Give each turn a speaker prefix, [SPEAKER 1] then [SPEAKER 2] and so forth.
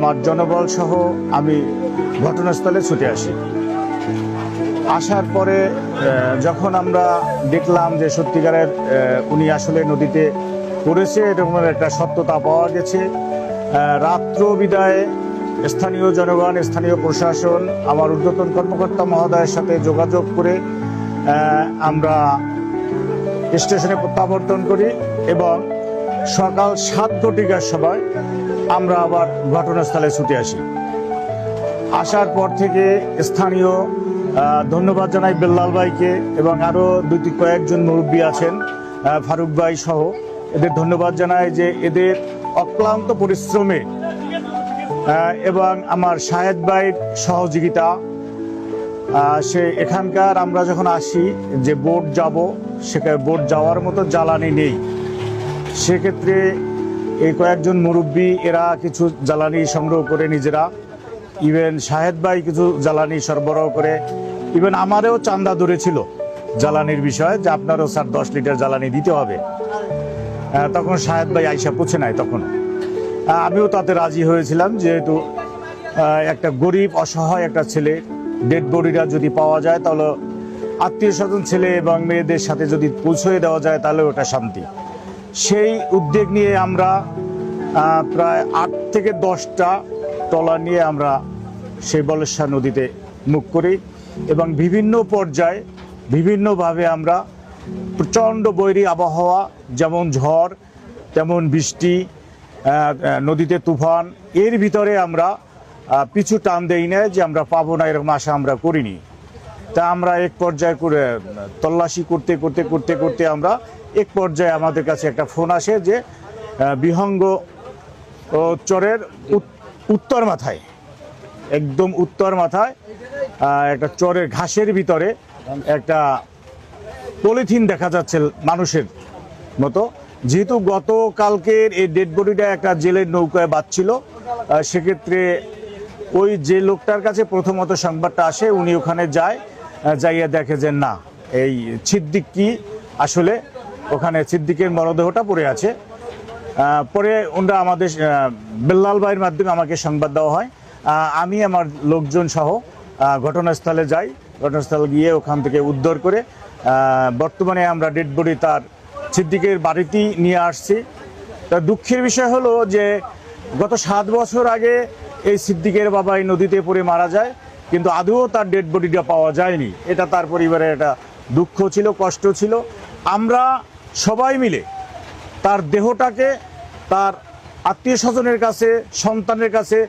[SPEAKER 1] আমার জনবল সহ আমি ঘটনাস্থলে ছুটে আসি। আসার পরে যখন আমরা দেখলাম যে সত্যিকারের উনি আসলে নদীতে পড়েছে, এরকম একটা সত্যতা পাওয়া গেছে। রাত্র বিদায় স্থানীয় জনগণ, স্থানীয় প্রশাসন, আমার ঊর্ধ্বতন কর্মকর্তা মহোদয়ের সাথে যোগাযোগ করে আমরা স্টেশনে প্রত্যাবর্তন করি এবং সকাল সাত ঘটিকার সময় আমরা আবার ঘটনাস্থলে ছুটে আসি। আসার পর থেকে স্থানীয় ধন্যবাদ জানাই বেল্লাল ভাইকে এবং আরও দুটি কয়েকজন মুরব্বী আছেন ফারুক ভাই সহ। এদের ধন্যবাদ জানাই যে এদের অক্লান্ত পরিশ্রমে এবং আমার শাহেদ ভাইয়ের সহযোগিতা সে এখানকার আমরা যখন আসি যে বোট যাব সেখানে বোট যাওয়ার মতো জ্বালানি নেই। সেক্ষেত্রে এই কয়েকজন মুরব্বী, এরা কিছু জ্বালানি সংগ্রহ করে নিজেরা। ইভেন শাহেদ ভাই কিছু জ্বালানি সরবরাহ করে। ইভেন আমারও চান্দা ধরেছিল জ্বালানির বিষয়ে যে আপনারও স্যার দশ লিটার জ্বালানি দিতে হবে। তখন শাহেদ ভাই আইসা পুছে নাই তখন। আমিও তাতে রাজি হয়েছিলাম যেহেতু একটা গরিব, অসহায় একটা ছেলে ডেড বডিটা যদি পাওয়া যায় তাহলে আত্মীয় স্বজন ছেলে এবং মেয়েদের সাথে যদি পৌঁছে দেওয়া যায় তাহলে ওটা শান্তি। সেই উদ্যোগ নিয়ে আমরা প্রায় আট থেকে দশটা ট্রলার নিয়ে আমরা সেই বলেশ্বর নদীতে মুখ করি এবং বিভিন্ন পর্যায়ে বিভিন্নভাবে আমরা প্রচণ্ড বৈরী আবহাওয়া, যেমন ঝড়, তেমন বৃষ্টি নদীতে তুফান, এর ভিতরে আমরা পিছু টান দেই না যে আমরা পাবো না, এরকম আশা আমরা করিনি। তা আমরা এক পর্যায়ে করে তল্লাশি করতে করতে করতে করতে আমরা এক পর্যায়ে আমাদের কাছে একটা ফোন আসে যে বিহঙ্গ চরের উত্তর মাথায়, একদম উত্তর মাথায় একটা চরের ঘাসের ভিতরে একটা পলিথিন দেখা যাচ্ছে মানুষের মতো। যেহেতু গতকালকের এই ডেড বডিটা একটা জেলের নৌকায় বাঁচছিল সেক্ষেত্রে ওই যে লোকটার কাছে প্রথমত সংবাদটা আসে, উনি ওখানে যায় যাইয়া দেখে যে না, এই ছিদ্দিক কি আসলে ওখানে সিদ্দিকের মরদেহটা পড়ে আছে। পরে ওনারা আমাদের বেল্লাল ভাইয়ের মাধ্যমে আমাকে সংবাদ দেওয়া হয়। আমি, আমার লোকজন সহ ঘটনাস্থলে যাই। ঘটনাস্থল গিয়ে ওখান থেকে উদ্ধার করে বর্তমানে আমরা ডেড বডি তার সিদ্দিকের বাড়িতেই নিয়ে আসছি। তা দুঃখের বিষয় হলো যে, গত সাত বছর আগে এই সিদ্দিকের বাবা এই নদীতে পড়ে মারা যায়। কিন্তু আদৌ তার ডেড বডিটা পাওয়া যায়নি। এটা তার পরিবারের একটা দুঃখ ছিল, কষ্ট ছিল। আমরা সবাই মিলে তার দেহটাকে তার আত্মীয় স্বজনের কাছে, সন্তানের কাছে